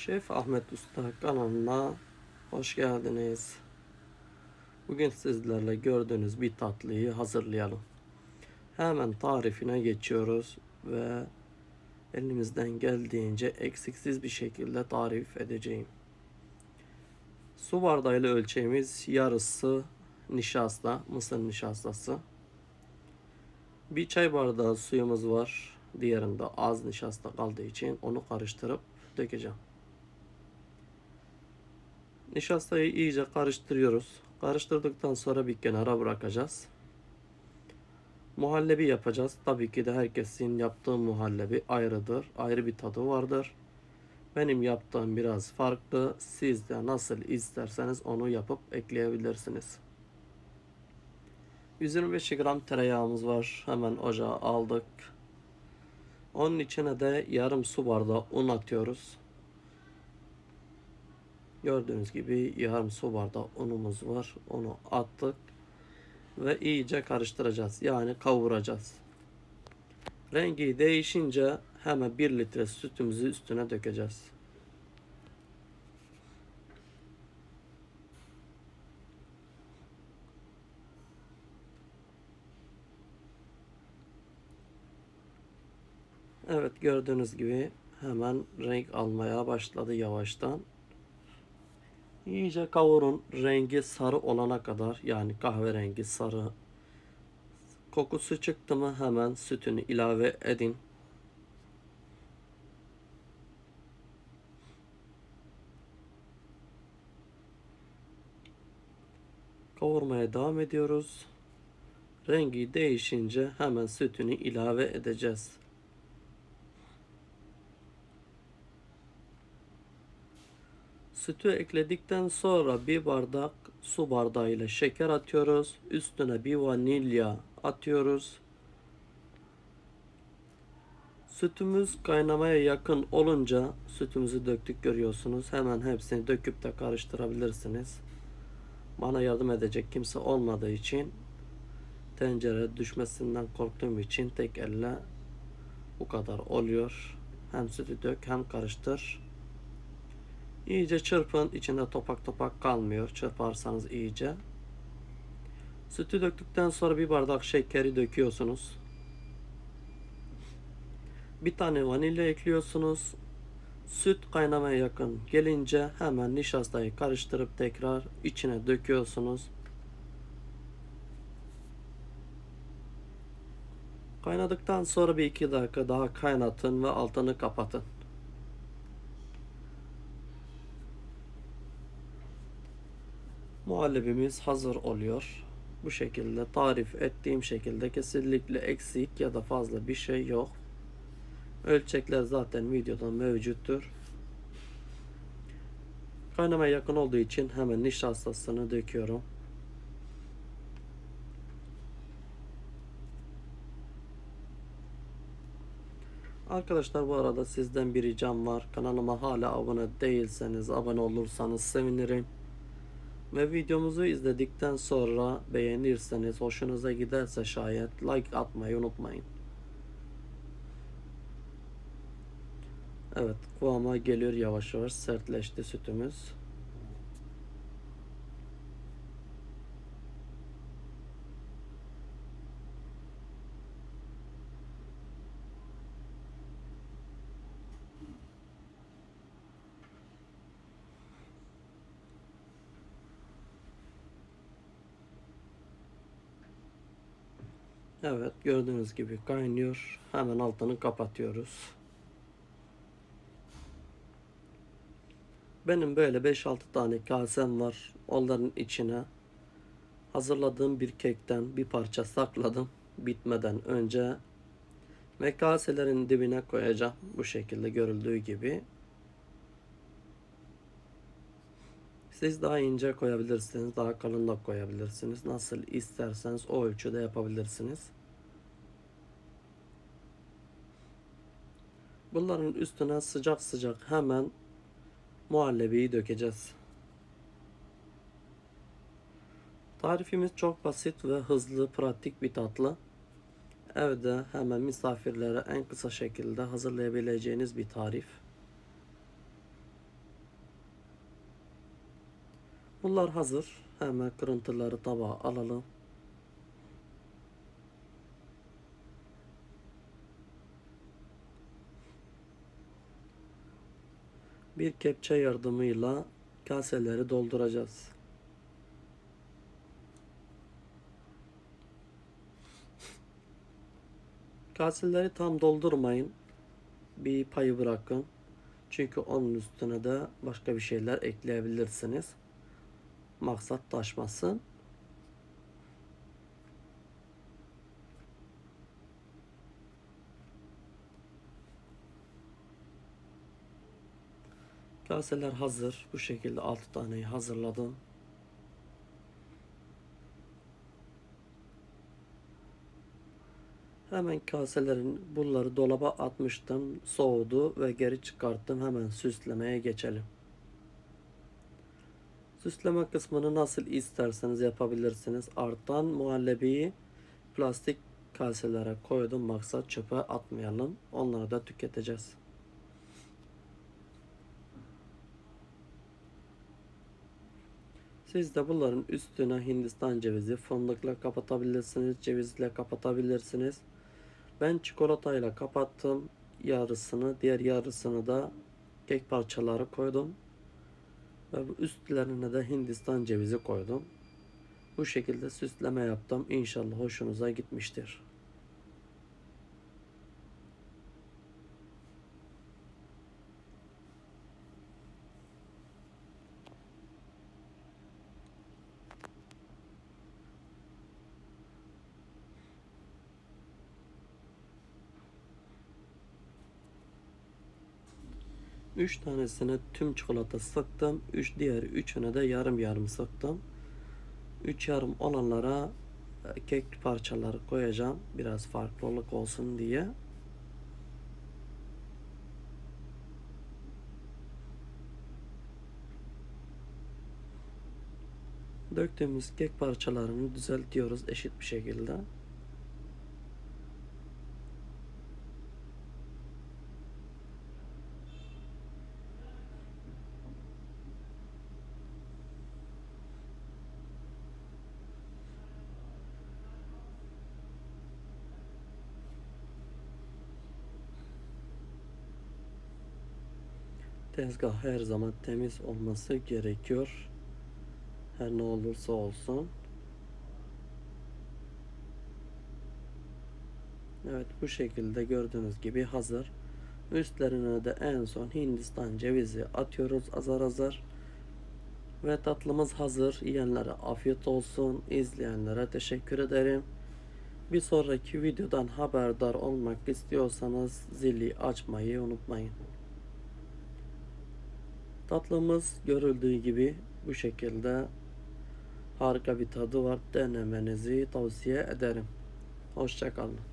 Şef Ahmet Usta kanalına hoş geldiniz. Bugün sizlerle gördüğünüz bir tatlıyı hazırlayalım. Hemen tarifine geçiyoruz ve elimizden geldiğince eksiksiz bir şekilde tarif edeceğim. Su bardağıyla ölçeğimiz yarısı nişasta, mısır nişastası. Bir çay bardağı suyumuz var. Diğerinde az nişasta kaldığı için onu karıştırıp dökeceğim. Nişastayı iyice karıştırıyoruz. Karıştırdıktan sonra bir kenara bırakacağız. Muhallebi yapacağız. Tabii ki de herkesin yaptığı muhallebi ayrıdır. Ayrı bir tadı vardır. Benim yaptığım biraz farklı. Siz de nasıl isterseniz onu yapıp ekleyebilirsiniz. 125 gram tereyağımız var. Hemen ocağa aldık. Onun içine de yarım su bardağı un atıyoruz. Gördüğünüz gibi yarım su bardağı unumuz var. Onu attık ve iyice karıştıracağız. Yani kavuracağız. Rengi değişince hemen 1 litre sütümüzü üstüne dökeceğiz. Evet gördüğünüz gibi hemen renk almaya başladı yavaştan. İyice kavurun rengi sarı olana kadar yani kahverengi sarı. Kokusu çıktı mı hemen sütünü ilave edin. Kavurmaya devam ediyoruz. Rengi değişince hemen sütünü ilave edeceğiz. Sütü ekledikten sonra bir bardak su bardağıyla şeker atıyoruz. Üstüne bir vanilya atıyoruz. Sütümüz kaynamaya yakın olunca sütümüzü döktük görüyorsunuz. Hemen hepsini döküp de karıştırabilirsiniz. Bana yardım edecek kimse olmadığı için tencere düşmesinden korktuğum için tek elle bu kadar oluyor. Hem sütü dök hem karıştır. İyice çırpın. İçinde topak topak kalmıyor. Çırparsanız iyice. Sütü döktükten sonra bir bardak şekeri döküyorsunuz. Bir tane vanilya ekliyorsunuz. Süt kaynamaya yakın gelince hemen nişastayı karıştırıp tekrar içine döküyorsunuz. Kaynadıktan sonra bir iki dakika daha kaynatın ve altını kapatın. Muhallebimiz hazır oluyor. Bu şekilde tarif ettiğim şekilde kesinlikle eksik ya da fazla bir şey yok. Ölçekler zaten videoda mevcuttur. Kaynamaya yakın olduğu için hemen nişastasını döküyorum. Arkadaşlar bu arada sizden bir ricam var. Kanalıma hala abone değilseniz abone olursanız sevinirim. Ve videomuzu izledikten sonra beğenirseniz, hoşunuza giderse şayet like atmayı unutmayın. Evet, kıvama geliyor yavaş yavaş sertleşti sütümüz. Evet gördüğünüz gibi kaynıyor. Hemen altını kapatıyoruz. Benim böyle 5-6 tane kasem var. Onların içine hazırladığım bir kekten bir parça sakladım. Bitmeden önce ve kaselerin dibine koyacağım. Bu şekilde görüldüğü gibi. Siz daha ince koyabilirsiniz, daha kalın da koyabilirsiniz. Nasıl isterseniz o ölçüde yapabilirsiniz. Bunların üstüne sıcak sıcak hemen muhallebiyi dökeceğiz. Tarifimiz çok basit ve hızlı, pratik bir tatlı. Evde hemen misafirlere en kısa şekilde hazırlayabileceğiniz bir tarif. Bunlar hazır. Hemen kırıntıları tabağa alalım. Bir kepçe yardımıyla kaseleri dolduracağız. Kaseleri tam doldurmayın. Bir payı bırakın. Çünkü onun üstüne de başka bir şeyler ekleyebilirsiniz. Maksat taşmasın. Kaseler hazır. Bu şekilde 6 taneyi hazırladım. Hemen kaselerin bunları dolaba atmıştım. Soğudu ve geri çıkarttım. Hemen süslemeye geçelim. Süsleme kısmını nasıl isterseniz yapabilirsiniz. Artan muhallebiyi plastik kaselere koydum. Maksat çöpe atmayalım. Onları da tüketeceğiz. Siz de bunların üstüne Hindistan cevizi fındıkla kapatabilirsiniz. Cevizle kapatabilirsiniz. Ben çikolatayla kapattım yarısını. Diğer yarısını da kek parçaları koydum. Ve bu üstlerine de Hindistan cevizi koydum. Bu şekilde süsleme yaptım. İnşallah hoşunuza gitmiştir. Üç tanesine tüm çikolata sıktım. Üç diğer üçüne de yarım yarım sıktım. Üç yarım olanlara e, kek parçaları koyacağım. Biraz farklılık olsun diye. Döktüğümüz kek parçalarını düzeltiyoruz eşit bir şekilde. Tezgah her zaman temiz olması gerekiyor. Her ne olursa olsun. Evet bu şekilde gördüğünüz gibi hazır. Üstlerine de en son Hindistan cevizi atıyoruz azar azar. Ve tatlımız hazır. Yiyenlere afiyet olsun. İzleyenlere teşekkür ederim. Bir sonraki videodan haberdar olmak istiyorsanız zili açmayı unutmayın. Tatlımız görüldüğü gibi bu şekilde harika bir tadı var. Denemenizi tavsiye ederim. Hoşçakalın.